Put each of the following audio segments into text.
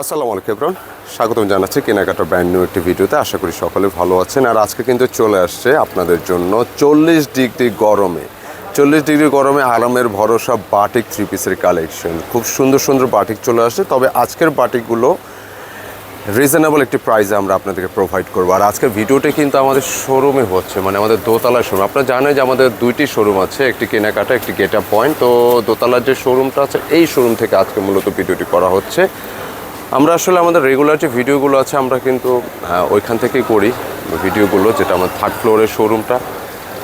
আসসালামু আলাইকুম এব্রন স্বাগতম জানাচ্ছি কেনাকাটার ব্র্যান্ড নিউ একটি ভিডিওতে। আশা করি সকলে ভালো আছেন। আর আজকে কিন্তু চলে আসছে আপনাদের জন্য চল্লিশ ডিগ্রি গরমে, চল্লিশ ডিগ্রি গরমে আরামের ভরসা বাটিক থ্রি পিসের কালেকশন খুব সুন্দর সুন্দর বাটিক চলে আসছে। তবে আজকের বাটিকগুলো রিজনেবল একটি প্রাইসে আমরা আপনাদেরকে প্রোভাইড করব। আর আজকের ভিডিওটি কিন্তু আমাদের শোরুমে হচ্ছে মানে আমাদের দোতলা শোরুম আপনারা জানেন যে আমাদের দুইটি শোরুম আছে, একটি কেনাকাটা, একটি গেট পয়েন্ট তো দোতলার যে শোরুমটা আছে, এই শোরুম থেকে আজকে মূলত ভিডিওটি করা হচ্ছে। আমরা আসলে আমাদের রেগুলার যে ভিডিওগুলো আছে, আমরা কিন্তু ওইখান থেকেই করি ভিডিওগুলো যেটা আমার থার্ড ফ্লোরের শোরুমটা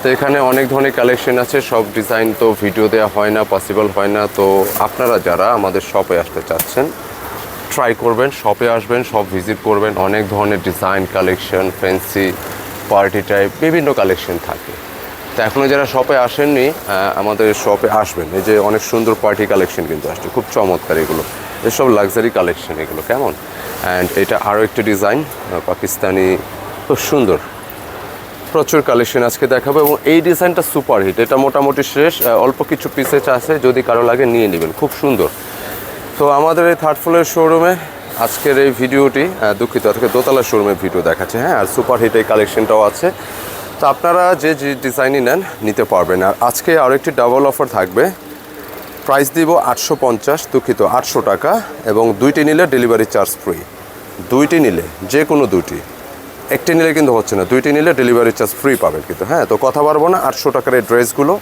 তো এখানে অনেক ধরনের কালেকশন আছে, সব ডিজাইন তো ভিডিও দেওয়া হয় না পসিবল হয় না। তো আপনারা যারা আমাদের শপে আসতে চাচ্ছেন ট্রাই করবেন শপে আসবেন সব ভিজিট করবেন। অনেক ধরনের design collection fancy party type বিভিন্ন কালেকশন থাকে। তো এখনও যারা শপে আসেননি আমাদের শপে আসবেন। এই যে অনেক সুন্দর পার্টি কালেকশন কিন্তু আসছে, খুব চমৎকার এগুলো। এসব লাক্সারি কালেকশন এগুলো, কেমন? অ্যান্ড এটা আরও একটি ডিজাইন পাকিস্তানি খুব সুন্দর। প্রচুর কালেকশন আজকে দেখাবো এবং এই ডিজাইনটা সুপার হিট এটা মোটামুটি শেষ অল্প কিছু পিসেস আছে, যদি কারও লাগে নিয়ে নেবেন, খুব সুন্দর। তো আমাদের এই থার্ড ফ্লোরের শোরুমে আজকের এই ভিডিওটি দুঃখিত, আজকে দোতলা শোরুমের ভিডিও দেখাচ্ছে হ্যাঁ আর সুপার হিট এই কালেকশনটাও আছে। তো আপনারা যে যে ডিজাইনই নেন, নিতে পারবেন। আর আজকে আরও একটি ডাবল অফার থাকবে প্রাইস দিব আটশো পঞ্চাশ, দুঃখিত আটশো টাকা এবং দুইটি নিলে ডেলিভারি চার্জ ফ্রি। দুইটি নিলে যে কোনো দুইটি। একটি নিলে কিন্তু হচ্ছে না, দুইটি নিলে ডেলিভারি চার্জ ফ্রি পাবেন কিন্তু হ্যাঁ? তো কথা পারব না, আটশো টাকার এই ড্রেসগুলো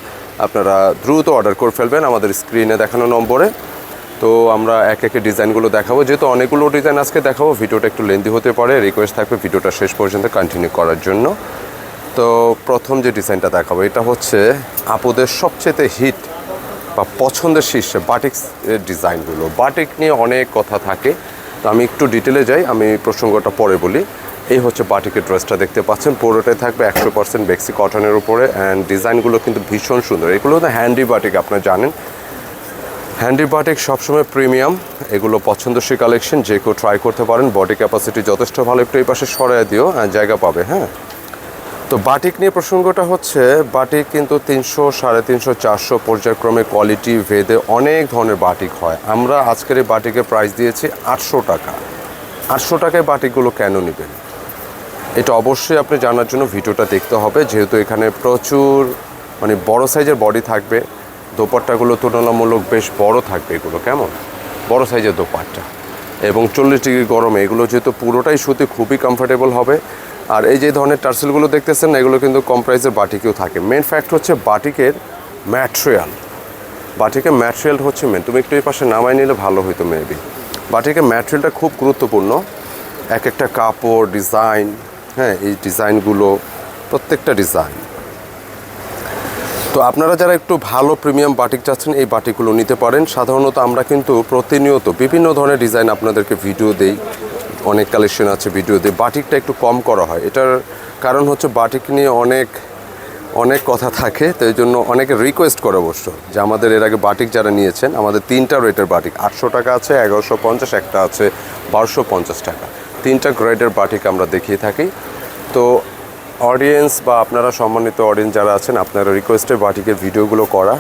আপনারা দ্রুত অর্ডার করে ফেলবেন আমাদের স্ক্রিনে দেখানো নম্বরে। তো আমরা এক একে ডিজাইনগুলো দেখাবো, যেহেতু অনেকগুলো ডিজাইন আজকে দেখাবো, ভিডিওটা একটু লেন্দি হতে পারে, রিকোয়েস্ট থাকবে ভিডিওটা শেষ পর্যন্ত কন্টিনিউ করার জন্য। তো প্রথম যে ডিজাইনটা দেখাবো, এটা হচ্ছে আপুদের সবচেয়ে হিট বা পছন্দের শীর্ষে বাটিক ডিজাইনগুলো। বাটিক নিয়ে অনেক কথা থাকে, তো আমি একটু ডিটেলে যাই, আমি প্রসঙ্গটা পরে বলি। এই হচ্ছে বাটিকের ড্রেসটা দেখতে পাচ্ছেন, পুরোটাই থাকবে একশো পার্সেন্ট বেক্সি কটনের উপরে অ্যান্ড ডিজাইনগুলো কিন্তু ভীষণ সুন্দর। এগুলো তো হ্যান্ডি বাটিক আপনারা জানেন। হ্যান্ডি বাটিক সবসময় প্রিমিয়াম এগুলো পছন্দসী কালেকশন যে কেউ ট্রাই করতে পারেন বডি ক্যাপাসিটি যথেষ্ট ভালো, একটু এই পাশে সরাই দিও জায়গা পাবে হ্যাঁ। তো বাটিক নিয়ে প্রসঙ্গটা হচ্ছে, বাটিক কিন্তু তিনশো সাড়ে তিনশো চারশো পর্যায়ক্রমে কোয়ালিটি ভেদে অনেক ধরনের বাটিক হয়। আমরা আজকের এই বাটিকের প্রাইস দিয়েছি আটশো টাকা। আটশো টাকায় বাটিকগুলো কেন নেবেন? এটা অবশ্যই আপনি জানার জন্য ভিডিওটা দেখতে হবে, যেহেতু এখানে প্রচুর মানে বড় সাইজের বডি থাকবে। দোপাট্টাগুলো তুলনামূলক বেশ বড় থাকবে এগুলো, কেমন? বড় সাইজের দোপাট্টা। এবং চল্লিশ ডিগ্রি গরমে এগুলো যেহেতু পুরোটাই সুতি খুবই কমফোর্টেবল হবে আর এই যে ধরনের টার্সেলগুলো দেখতেছেন এগুলো কিন্তু কম প্রাইসের বাটিকেও থাকে। মেন ফ্যাক্ট হচ্ছে বাটিকের ম্যাটেরিয়াল বাটিকের ম্যাটেরিয়াল হচ্ছে মেন তুমি একটু এই পাশে নামাই নিলে ভালো হতো মেবি বাটিকের ম্যাটেরিয়ালটা খুব গুরুত্বপূর্ণ। এক একটা কাপড় ডিজাইন হ্যাঁ এই ডিজাইনগুলো প্রত্যেকটা ডিজাইন তো আপনারা যারা একটু ভালো প্রিমিয়াম বাটিক চাচ্ছেন, এই বাটিকগুলো নিতে পারেন। সাধারণত আমরা কিন্তু প্রতিনিয়ত বিভিন্ন ধরনের ডিজাইন আপনাদেরকে ভিডিও দেই। অনেক কালেকশন আছে ভিডিও দিই বাটিকটা একটু কম করা হয়। এটার কারণ হচ্ছে বাটিক নিয়ে অনেক অনেক কথা থাকে, তো এই জন্য অনেকে রিকোয়েস্ট করে অবশ্য যে আমাদের এর আগে বাটিক যারা নিয়েছেন, আমাদের তিনটা রেটের বাটিক। আটশো টাকা আছে, এগারোশো পঞ্চাশ, একটা আছে বারোশো পঞ্চাশ টাকা। তিনটা গ্রেডের বাটিক আমরা দেখিয়ে থাকি। তো অডিয়েন্স বা আপনারা সম্মানিত অডিয়েন্স যারা আছেন, আপনারা রিকোয়েস্টের বাটিকের ভিডিওগুলো করা।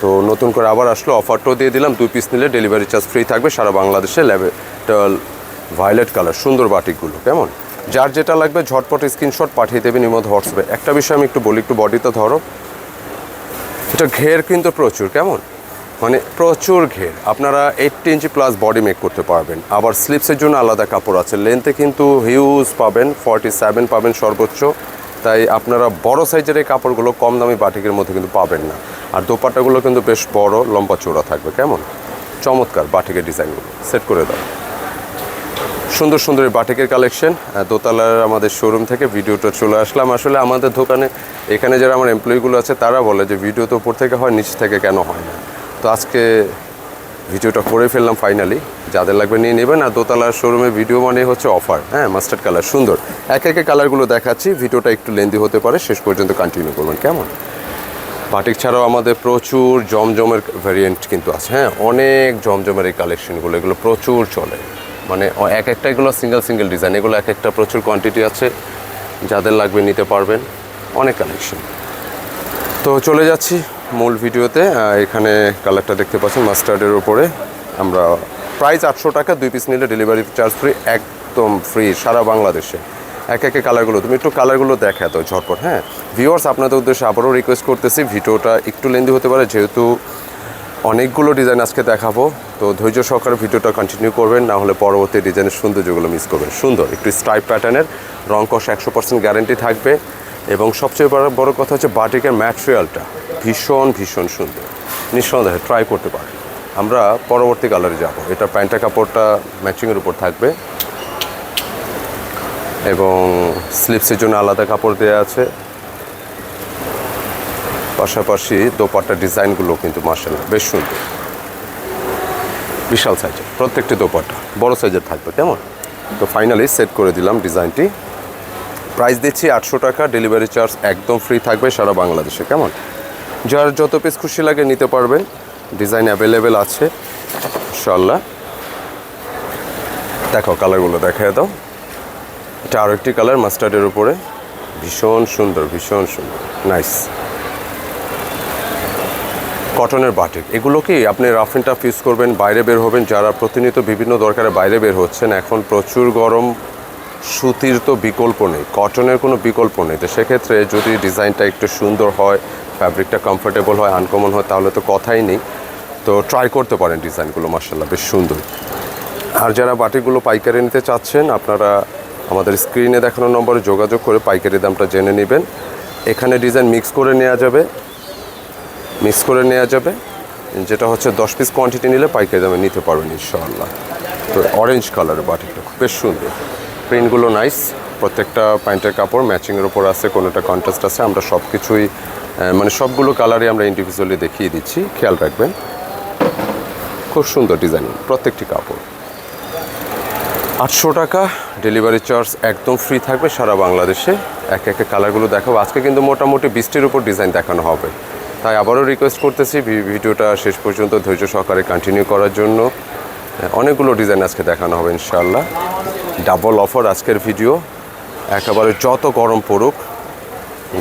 তো নতুন করে আবার আসলো অফারটাও দিয়ে দিলাম, দুই পিস নিলে ডেলিভারি চার্জ ফ্রি থাকবে, সারা বাংলাদেশে লেভেল ভায়োলেট কালার সুন্দর বাটিকগুলো, কেমন? যার যেটা লাগবে, ঝটপট স্ক্রিনশট পাঠিয়ে দেবেন এর মধ্যে হোয়াটসঅ্যাপে। একটা বিষয় আমি একটু বলি, একটু বডিতে ধরো। এটা ঘের কিন্তু প্রচুর, কেমন? মানে প্রচুর ঘের। আপনারা eighty inch plus body make করতে পারবেন। আবার স্লিপসের জন্য আলাদা কাপড় আছে। লেন্থে কিন্তু হিউজ পাবেন ফর্টি সেভেন পাবেন সর্বোচ্চ। তাই আপনারা বড় সাইজের এই কাপড়গুলো কম দামি বাটিকের মধ্যে কিন্তু পাবেন না। আর দোপাট্টাগুলো কিন্তু বেশ বড়, লম্বা চওড়া থাকবে, কেমন? চমৎকার বাটিকের ডিজাইনগুলো সেট করে দাও। সুন্দর সুন্দর বাটিকের কালেকশন দোতলার আমাদের শোরুম থেকে ভিডিওটা চলে আসলাম। আসলে আমাদের দোকানে এখানে যারা আমার এমপ্লয়িগুলো আছে, তারা বলে যে ভিডিও তো উপর থেকে হয়, নিচ থেকে কেন হয় না। তো আজকে ভিডিওটা করে ফেললাম ফাইনালি যাদের লাগবে নিয়ে নেবেন। আর দোতলার শোরুমে ভিডিও মানে হচ্ছে অফার হ্যাঁ মাস্টার্ড কালার সুন্দর। এক একে কালারগুলো দেখাচ্ছি ভিডিওটা একটু লেন্দি হতে পারে, শেষ পর্যন্ত কন্টিনিউ করবেন, কেমন? বাটিক ছাড়াও আমাদের প্রচুর জমজমের ভ্যারিয়েন্ট কিন্তু আছে হ্যাঁ অনেক জমজমের এই কালেকশনগুলো এগুলো প্রচুর চলে। মানে এক একটা এগুলো সিঙ্গেল সিঙ্গেল ডিজাইন এগুলো এক একটা প্রচুর কোয়ান্টিটি আছে, যাদের লাগবে নিতে পারবেন, অনেক কালেকশন তো চলে যাচ্ছি মূল ভিডিওতে এখানে কালারটা দেখতে পাচ্ছেন মাস্টার্ডের উপরে। আমরা প্রাইস আটশো টাকা, দুই পিস নিলে ডেলিভারি চার্জ ফ্রি একদম ফ্রি সারা বাংলাদেশে। এক একে কালারগুলো তুমি একটু কালারগুলো দেখা দাও ঝটপট হ্যাঁ? ভিউয়ার্স আপনাদের উদ্দেশ্যে আবারও রিকোয়েস্ট করতেছি, ভিডিওটা একটু লেন্দি হতে পারে, যেহেতু অনেকগুলো ডিজাইন আজকে দেখাবো। তো ধৈর্য সহকারে ভিডিওটা কন্টিনিউ করবেন, না হলে পরবর্তী ডিজাইনের সৌন্দর্যগুলো মিস করবেন। সুন্দর, একটু স্ট্রাইপ প্যাটার্নের রং কষ একশো পার্সেন্ট গ্যারেন্টি থাকবে। এবং সবচেয়ে বড় বড় কথা হচ্ছে বাটিকের ম্যাটেরিয়ালটা ভীষণ ভীষণ সুন্দর। নিঃসন্দেহে ট্রাই করতে পারেন। আমরা পরবর্তী কালারে যাব। এটা প্যান্টের কাপড়টা ম্যাচিংয়ের উপর থাকবে। এবং স্লিপসের জন্য আলাদা কাপড় দেওয়া আছে। পাশাপাশি দোপাট্টা ডিজাইনগুলো কিন্তু মার্শাল বেশ সুন্দর। বিশাল সাইজের প্রত্যেকটি দোপাট্টা, বড় সাইজের থাকবে, কেমন? তো ফাইনালি সেট করে দিলাম ডিজাইনটি। প্রাইস দিচ্ছি আটশো টাকা ডেলিভারি চার্জ একদম ফ্রি থাকবে সারা বাংলাদেশে, কেমন? যার যত পিস খুশি লাগে নিতে পারবেন ডিজাইন অ্যাভেলেবেল আছে ইনশাল্লাহ দেখো কালারগুলো দেখায় দাও। এটা আরও একটি কালার মাস্টার্ডের উপরে। ভীষণ সুন্দর ভীষণ সুন্দর। নাইস কটনের বাটিক। এগুলো কি আপনি রাফ অ্যান্ড টাফ ইউজ করবেন, বাইরে বের হবেন? যারা প্রতিনিয়ত বিভিন্ন দরকারে বাইরে বের হচ্ছেন, এখন প্রচুর গরম, সুতির তো বিকল্প নেই, কটনের কোনো বিকল্প নেই। তো সেক্ষেত্রে যদি ডিজাইনটা একটু সুন্দর হয় ফ্যাব্রিকটা কমফোর্টেবল হয় আনকমন হয়, তাহলে তো কথাই নেই। তো ট্রাই করতে পারেন ডিজাইনগুলো মার্শাল্লাহ বেশ সুন্দর। আর যারা বাটিগুলো পাইকারি নিতে চাচ্ছেন, আপনারা আমাদের স্ক্রিনে দেখানো নম্বরে যোগাযোগ করে পাইকারি দামটা জেনে নেবেন। এখানে ডিজাইন মিক্স করে নেওয়া যাবে। মিক্স করে নেওয়া যাবে। যেটা হচ্ছে দশ পিস কোয়ান্টিটি নিলে পাইকারি দামে নিতে পারবেন ইনশাআল্লাহ। তো অরেঞ্জ কালারের বাটিটা খুব বেশ সুন্দর। প্রিন্টগুলো নাইস প্রত্যেকটা প্যান্টের কাপড় ম্যাচিংয়ের ওপর আছে, কোনোটা কন্ট্রাস্ট আছে। আমরা সব কিছুই মানে সবগুলো কালারই আমরা ইন্ডিভিজুয়ালি দেখিয়ে দিচ্ছি। খেয়াল রাখবেন। খুব সুন্দর ডিজাইন প্রত্যেকটি কাপড়। আটশো টাকা ডেলিভারি চার্জ একদম ফ্রি থাকবে সারা বাংলাদেশে। এক একে কালারগুলো দেখাবো। আজকে কিন্তু মোটামুটি বৃষ্টির উপর ডিজাইন দেখানো হবে। তাই আবারও রিকোয়েস্ট করতেছি ভিডিওটা শেষ পর্যন্ত ধৈর্য সহকারে কন্টিনিউ করার জন্য। অনেকগুলো ডিজাইন আজকে দেখানো হবে ইনশাল্লাহ ডাবল অফার আজকের ভিডিও একেবারে যত গরম পড়ুক,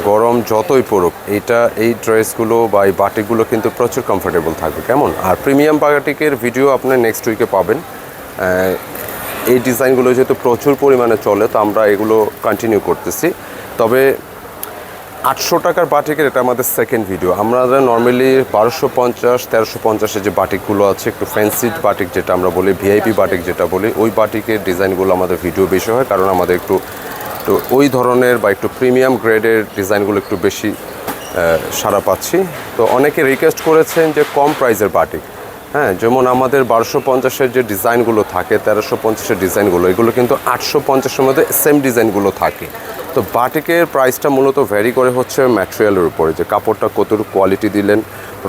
গরম যতই পড়ুক এইটা এই ড্রেসগুলো বা এই বাটিকগুলো কিন্তু প্রচুর কমফোর্টেবল থাকবে, কেমন? আর প্রিমিয়াম বাটিকের ভিডিও আপনার নেক্সট উইকে পাবেন। এই ডিজাইনগুলো যেহেতু প্রচুর পরিমাণে চলে, তো আমরা এগুলো কন্টিনিউ করতেছি। তবে আটশো টাকার বাটিকের এটা আমাদের সেকেন্ড ভিডিও আমরা নর্মালি বারোশো পঞ্চাশ, তেরোশো পঞ্চাশের যে বাটিকগুলো আছে, একটু ফ্যান্সি বাটিক যেটা আমরা বলি ভিআইপি বাটিক যেটা বলি, ওই বাটিকের ডিজাইনগুলো আমাদের ভিডিও বেশি হয়, কারণ আমাদের একটু তো ওই ধরনের বা একটু প্রিমিয়াম গ্রেডের ডিজাইনগুলো একটু বেশি সাড়া পাচ্ছি। তো অনেকে রিকোয়েস্ট করেছেন যে কম প্রাইসের বাটিক। হ্যাঁ যেমন আমাদের বারোশো পঞ্চাশের যে ডিজাইনগুলো থাকে, তেরোশো পঞ্চাশের ডিজাইনগুলো এগুলো কিন্তু আটশো পঞ্চাশের মধ্যে সেম ডিজাইনগুলো থাকে। তো বাটিকের প্রাইসটা মূলত ভ্যারি করে হচ্ছে ম্যাটেরিয়ালের উপরে। যে কাপড়টা কতটুকু কোয়ালিটি দিলেন,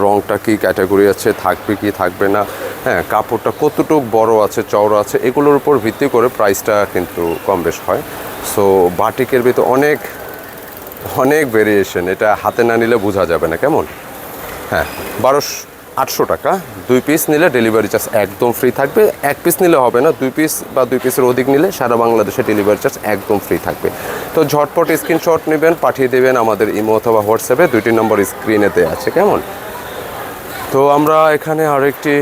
রংটা কি ক্যাটাগরি আছে, থাকবে কি, থাকবে না হ্যাঁ কাপড়টা কতটুকু বড় আছে, চওড়া আছে, এগুলোর উপর ভিত্তি করে প্রাইসটা কিন্তু কম বেশ হয়। সো বাটিকের ভিতর অনেক অনেক ভেরিয়েশন এটা হাতে না নিলে বোঝা যাবে না, কেমন? হ্যাঁ বারোশো আটশো টাকা। দুই পিস নিলে ডেলিভারি চার্জ একদম ফ্রি থাকবে। এক পিস নিলে হবে না, দুই পিস বা দুই পিসের অধিক নিলে সারা বাংলাদেশে ডেলিভারি চার্জ একদম ফ্রি থাকবে। তো ঝটপট স্ক্রিনশট নেবেন, পাঠিয়ে দেবেন আমাদের ইমো অথবা হোয়াটসঅ্যাপে। দুইটি নম্বর স্ক্রিনেতে আছে, কেমন? তো আমরা এখানে আরেকটি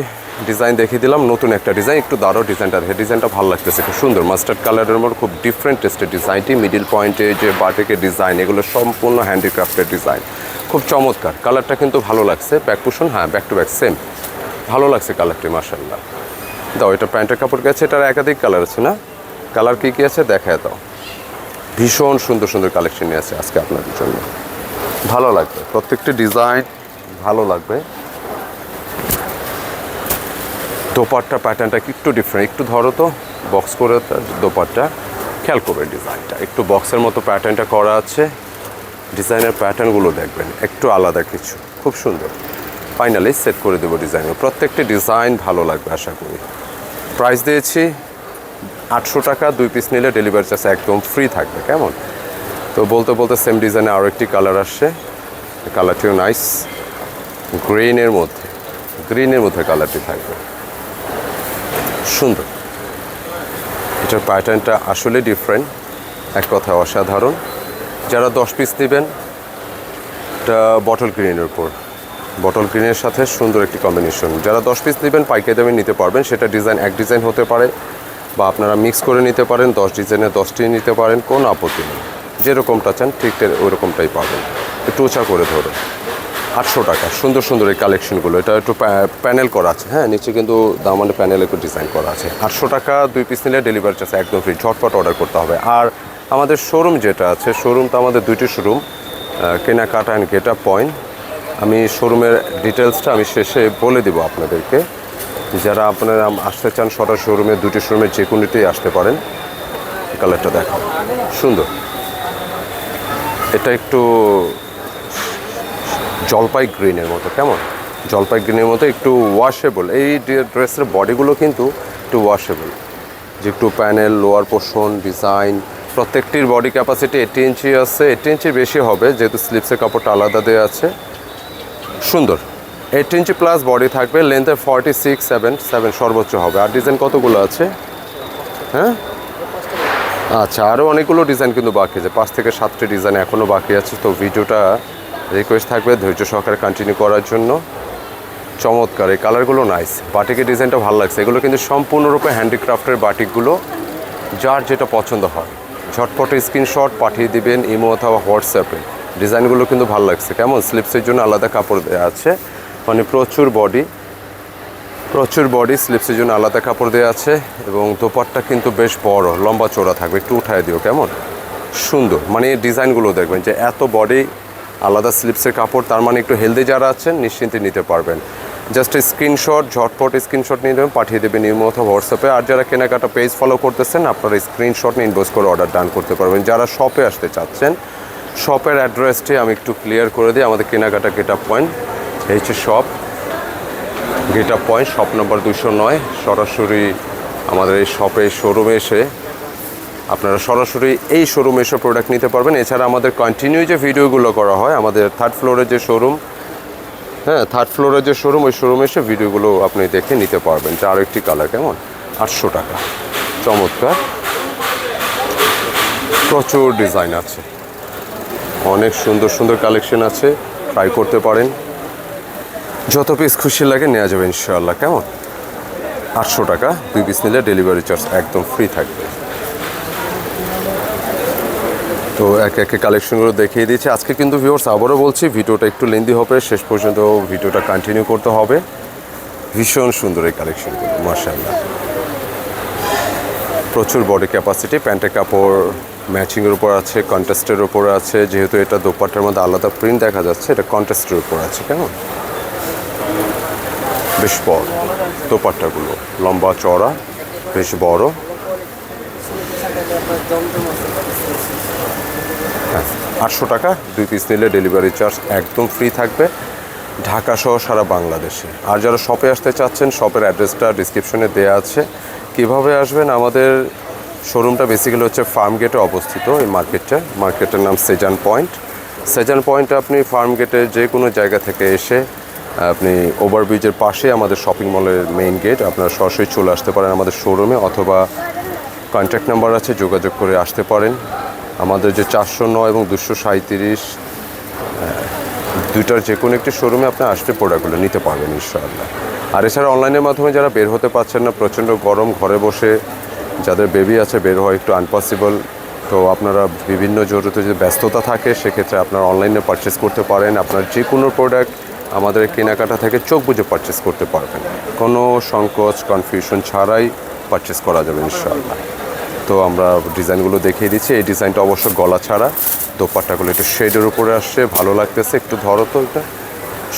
ডিজাইন দেখিয়ে দিলাম, নতুন একটা ডিজাইন, একটু দারো ডিজাইনটা দেখে। ডিজাইনটা ভালো লাগতেছে, খুব সুন্দর। মাস্টার্ড কালারের মধ্যে খুব ডিফারেন্ট টেস্টের ডিজাইনটি মিডিল পয়েন্টে যে বাটিকের ডিজাইন এগুলো সম্পূর্ণ হ্যান্ডিক্রাফটের ডিজাইন খুব চমৎকার। কালারটা কিন্তু ভালো লাগছে। ব্যাক কুশন হ্যাঁ ব্যাক টু ব্যাক সেম ভালো লাগছে কালারটি মার্শাল্লাহ দাও, এটা প্যান্টের কাপড় গেছে এটার একাধিক কালার আছে না? কালার কী কী আছে? দেখায় দাও। ভীষণ সুন্দর সুন্দর কালেকশন নিয়ে আছে আজকে আপনাদের জন্য। ভালো লাগবে। প্রত্যেকটি ডিজাইন ভালো লাগবে। দোপাট্টা প্যাটার্নটা একটু ডিফারেন্ট একটু ধরো তো বক্স করে দোপাট্টা। খেয়াল করবেন ডিজাইনটা একটু বক্সের মতো প্যাটার্নটা করা আছে। ডিজাইনের প্যাটার্নগুলো দেখবেন। একটু আলাদা কিছু। খুব সুন্দর। ফাইনালি সেট করে দেবো ডিজাইন প্রত্যেকটি ডিজাইন ভালো লাগবে আশা করি। প্রাইস দিয়েছি আটশো টাকা। দুই পিস নিলে ডেলিভারি চার্জ একদম ফ্রি থাকবে। কেমন? তো বলতে বলতে সেম ডিজাইনে আরও একটি কালার আসছে। কালারটিও নাইস গ্রিনের মধ্যে। গ্রিনের মধ্যে কালারটি থাকবে। সুন্দর। এটার প্যাটার্নটা আসলে ডিফারেন্ট এক কথা অসাধারণ। যারা দশ পিস নেবেন, এটা বটল গ্রিনের উপর। বটল গ্রিনের সাথে সুন্দর একটি কম্বিনেশন যারা দশ পিস নেবেন, পাইকারি দামে নিতে পারবেন, সেটা ডিজাইন এক ডিজাইন হতে পারে, বা আপনারা মিক্স করে নিতে পারেন, দশ ডিজাইনে দশটি নিতে পারেন, কোনো আপত্তি নেই। যেরকমটা চান, ঠিক তে- ওইরকমটাই পাবেন। একটু করে ধরে আটশো টাকা। সুন্দর সুন্দর এই কালেকশনগুলো এটা একটু প্যানেল করা আছে। হ্যাঁ নিচে কিন্তু দাম দামানে প্যানেল একটু ডিজাইন করা আছে। আটশো টাকা দুই পিস নিলে ডেলিভারি চার্জ একদম ফ্রি ঝটপট অর্ডার করতে হবে। আর আমাদের শোরুম যেটা আছে শোরুম তো আমাদের দুইটি শোরুম কেনাকাটা অ্যান্ড গেট পয়েন্ট আমি শোরুমের ডিটেলসটা আমি শেষে বলে দেবো আপনাদেরকে। যারা আপনারা আসতে চান, সরাসরি শোরুমে দুটি শোরুমের যে কোনোটিই আসতে পারেন। কালারটা দেখো সুন্দর। এটা একটু জলপাই গ্রিনের মতো, কেমন? জলপাই গ্রিনের মতো একটু ওয়াশেবল এই ড্রেসের বডিগুলো কিন্তু একটু ওয়াশেবল যে একটু প্যানেল লোয়ার পোর্শন ডিজাইন প্রত্যেকটির বডি ক্যাপাসিটি এইটি ইঞ্চি আছে এইটি ইঞ্চির বেশি হবে, যেহেতু স্লিপসের কাপড়টা আলাদা দেওয়া আছে। সুন্দর। এইট ইঞ্চি প্লাস বডি থাকবে লেন্থে ফর্টি সিক্স সেভেন সেভেন সর্বোচ্চ হবে। আর ডিজাইন কতগুলো আছে? হ্যাঁ? আচ্ছা আরও অনেকগুলো ডিজাইন কিন্তু বাকি আছে। পাঁচ থেকে সাতটি ডিজাইন এখনও বাকি আছে, তো ভিডিওটা রিকোয়েস্ট থাকবে, ধৈর্য সহকারে কন্টিনিউ করার জন্য। চমৎকার, এই কালারগুলো নাইস বাটিকের ডিজাইনটা ভালো লাগছে। এগুলো কিন্তু সম্পূর্ণরূপে হ্যান্ডিক্রাফটের বাটিকগুলো, যার যেটা পছন্দ হয়। ঝটপটে স্ক্রিনশট পাঠিয়ে দিবেন ইমো অথবা হোয়াটসঅ্যাপে। ডিজাইনগুলো কিন্তু ভালো লাগছে। কেমন? স্লিপসের জন্য আলাদা কাপড় দেওয়া আছে। মানে প্রচুর বডি প্রচুর বডি স্লিপসের জন্য আলাদা কাপড় দেওয়া আছে এবং দোপাট্টা কিন্তু বেশ বড়, লম্বা চওড়া থাকবে। একটু উঠায় দিও, কেমন? সুন্দর। মানে ডিজাইনগুলো দেখবেন যে এত বডি আলাদা স্লিপসের কাপড়, তার মানে একটু হেলদি যারা আছেন, নিশ্চিন্তে নিতে পারবেন। জাস্ট স্ক্রিনশট ঝটপট স্ক্রিনশট নিয়ে দেবেন পাঠিয়ে দেবেন ইমো অথবা হোয়াটসঅ্যাপে আর যারা কেনাকাটা পেজ ফলো করতেছেন, আপনারা স্ক্রিনশট নিয়ে ইনভেস্ট করে অর্ডার ডান করতে পারবেন। যারা শপে আসতে চাচ্ছেন শপের অ্যাড্রেসটি আমি একটু ক্লিয়ার করে দিই। আমাদের কেনাকাটা গেট আপ পয়েন্ট এই হচ্ছে shop gate up point shop number দুশো নয়। সরাসরি আমাদের এই শপে শোরুমে এসে আপনারা সরাসরি এই শোরুমে এসে প্রোডাক্ট নিতে পারবেন। এছাড়া আমাদের কন্টিনিউ যে ভিডিওগুলো করা হয়, আমাদের থার্ড ফ্লোরের যে শোরুম হ্যাঁ থার্ড ফ্লোরের যে শোরুম ওই শোরুমে এসে ভিডিওগুলো আপনি দেখে নিতে পারবেন। আরও একটি কালার কেমন? আটশো টাকা। চমৎকার। প্রচুর ডিজাইন আছে। অনেক সুন্দর সুন্দর কালেকশন আছে। ট্রাই করতে পারেন। যত পিস খুশি লাগে নেওয়া যাবে ইনশাআল্লাহ। কেমন? আটশো টাকা। দুই পিস নিলে ডেলিভারি চার্জ একদম ফ্রি থাকবে। তো এক একে কালেকশনগুলো দেখিয়ে দিয়েছি। আজকে কিন্তু ভিউয়ার্স আবারও বলছি, ভিডিওটা একটু লেন্দি হবে। শেষ পর্যন্ত ভিডিওটা কন্টিনিউ করতে হবে। ভীষণ সুন্দর এই কালেকশনগুলো মার্শাল্লাহ প্রচুর বডি ক্যাপাসিটি প্যান্টের কাপড় ম্যাচিংয়ের উপর আছে কন্টেস্টের উপর আছে, যেহেতু এটা দোপাট্টার মধ্যে আলাদা প্রিন্ট দেখা যাচ্ছে, এটা কন্টেস্টের উপর আছে, কেমন? বেশ বড় দোপাট্টাগুলো, লম্বা চড়া বেশ বড়। আটশো টাকা, দুই পিস নিলে ডেলিভারি চার্জ একদম ফ্রি থাকবে ঢাকা সহ সারা বাংলাদেশে। আর যারা শপে আসতে চাচ্ছেন শপের অ্যাড্রেসটা ডিসক্রিপশনে দেওয়া আছে। কীভাবে আসবেন? আমাদের শোরুমটা বেসিক্যালি হচ্ছে ফার্ম গেটে অবস্থিত, এই মার্কেটটা মার্কেটের নাম সেজান পয়েন্ট সেজান পয়েন্টে আপনি ফার্ম গেটে যে কোনো জায়গা থেকে এসে, আপনি ওভারব্রিজের পাশে আমাদের শপিং মলের মেইন গেট আপনারা সরাসরি চলে আসতে পারেন আমাদের শোরুমে অথবা কন্ট্যাক্ট নাম্বার আছে, যোগাযোগ করে আসতে পারেন। আমাদের যে চারশো নয় এবং দুশো সাঁত্রিশ দুইটার যে কোনো একটি শোরুমে আপনি আসতে প্রোডাক্টগুলো নিতে পারবেন ইনশাআল্লাহ। আর এছাড়া অনলাইনের মাধ্যমে যারা বের হতে পারছেন না, প্রচণ্ড গরম ঘরে বসে যাদের বেবি আছে বের হওয়া একটু আনপসিবল তো আপনারা বিভিন্ন জরুরি যে ব্যস্ততা থাকে, সেক্ষেত্রে আপনারা অনলাইনে পারচেস করতে পারেন। আপনার যে কোনো প্রোডাক্ট আমাদের কেনাকাটা থেকে চোখ বুঝে পারচেস করতে পারবেন। কোনো সংকোচ কনফিউশন ছাড়াই পারচেস করা যাবে ইনশাআল্লাহ। তো আমরা ডিজাইনগুলো দেখিয়ে দিচ্ছি। এই ডিজাইনটা অবশ্য গলা ছাড়া, দোপাট্টাগুলো একটু শেডের উপরে আসছে, ভালো লাগতেছে। একটু ধরো তো এটা।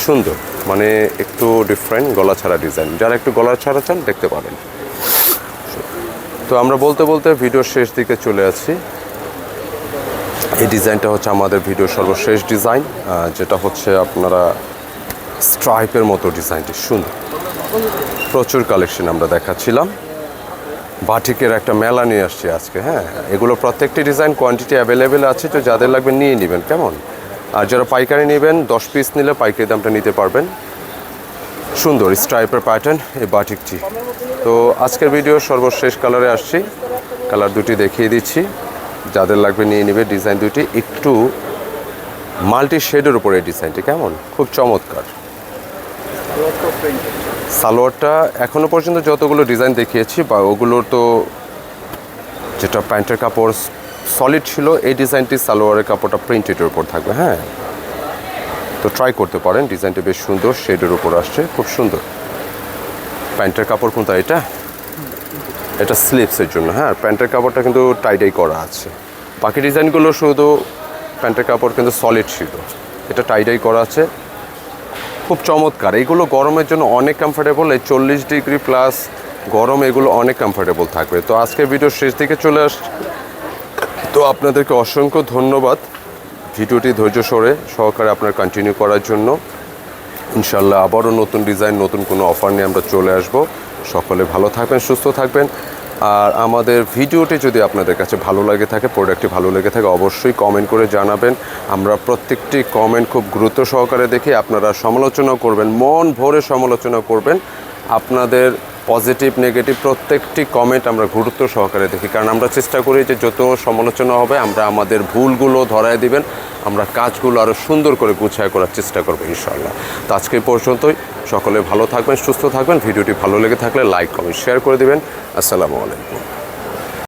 সুন্দর মানে একটু ডিফারেন্ট গলা ছাড়া ডিজাইন। যারা একটু গলা ছাড়া চান, দেখতে পারেন। তো আমরা বলতে বলতে ভিডিওর শেষ দিকে চলে আছি এই ডিজাইনটা হচ্ছে আমাদের ভিডিওর সর্বশেষ ডিজাইন যেটা হচ্ছে আপনারা স্ট্রাইপের মতো ডিজাইনটি। সুন্দর। প্রচুর কালেকশন আমরা দেখাচ্ছিলাম। বাটিকের একটা মেলা নিয়ে আসছি আজকে হ্যাঁ? এগুলো প্রত্যেকটি ডিজাইন কোয়ান্টিটি অ্যাভেলেবেল আছে, তো যাদের লাগবে নিয়ে নেবেন, কেমন? আর যারা পাইকারি নেবেন, দশ পিস নিলে পাইকারি দামটা নিতে পারবেন। সুন্দর স্ট্রাইপের প্যাটার্ন এই বাটিকটি। তো আজকের ভিডিও সর্বশেষ কালারে আসছি। কালার দুটি দেখিয়ে দিচ্ছি। যাদের লাগবে নিয়ে নেবে ডিজাইন দুটি একটু মাল্টি শেডের উপরে ডিজাইনটি কেমন? খুব চমৎকার। সালোয়ারটা এখনও পর্যন্ত যতগুলো ডিজাইন দেখিয়েছি, বা ওগুলোর তো যেটা প্যান্টের কাপড় সলিড ছিল, এই ডিজাইনটি সালোয়ারের কাপড়টা প্রিন্টেডের উপর থাকবে হ্যাঁ? তো ট্রাই করতে পারেন ডিজাইনটা বেশ সুন্দর শেডের উপর আসছে, খুব সুন্দর। প্যান্টের কাপড় কোনটা এটা? এটা স্লিপসের জন্য হ্যাঁ প্যান্টের কাপড়টা কিন্তু টাইটাই করা আছে। বাকি ডিজাইনগুলো শুধু প্যান্টের কাপড় কিন্তু সলিড ছিল, এটা টাইটাই করা আছে। খুব চমৎকার। এইগুলো গরমের জন্য অনেক কমফোর্টেবল এই চল্লিশ ডিগ্রি প্লাস গরম এগুলো অনেক কমফোর্টেবল থাকবে। তো আজকে ভিডিও শেষ দিকে চলে আসছে তো আপনাদেরকে অসংখ্য ধন্যবাদ ভিডিওটি ধৈর্য সরে সহকারে আপনার কন্টিনিউ করার জন্য। ইনশাল্লাহ আবারও নতুন ডিজাইন নতুন কোনো অফার নিয়ে আমরা চলে আসব। সকলে ভালো থাকবেন, সুস্থ থাকবেন। আর আমাদের ভিডিওটি যদি আপনাদের কাছে ভালো লাগে থাকে, প্রোডাক্টটি ভালো লেগে থাকে, অবশ্যই কমেন্ট করে জানাবেন। আমরা প্রত্যেকটি কমেন্ট খুব গুরুত্ব সহকারে দেখি আপনারা সমালোচনা করবেন, মন ভরে সমালোচনা করবেন। আপনাদের পজিটিভ নেগেটিভ প্রত্যেকটি কমেন্ট আমরা গুরুত্ব সহকারে দেখি। কারণ আমরা চেষ্টা করি যে যত সমালোচনা হবে, আমরা আমাদের ভুলগুলো ধরায় দিবেন, আমরা কাজগুলো আরও সুন্দর করে গুছায় করার চেষ্টা করব ইনশাল্লাহ তো আজকে পর্যন্তই। সকলে ভালো থাকবেন, সুস্থ থাকবেন। ভিডিওটি ভালো লেগে থাকলে লাইক, কমেন্ট শেয়ার করে দেবেন। আসসালামু আলাইকুম।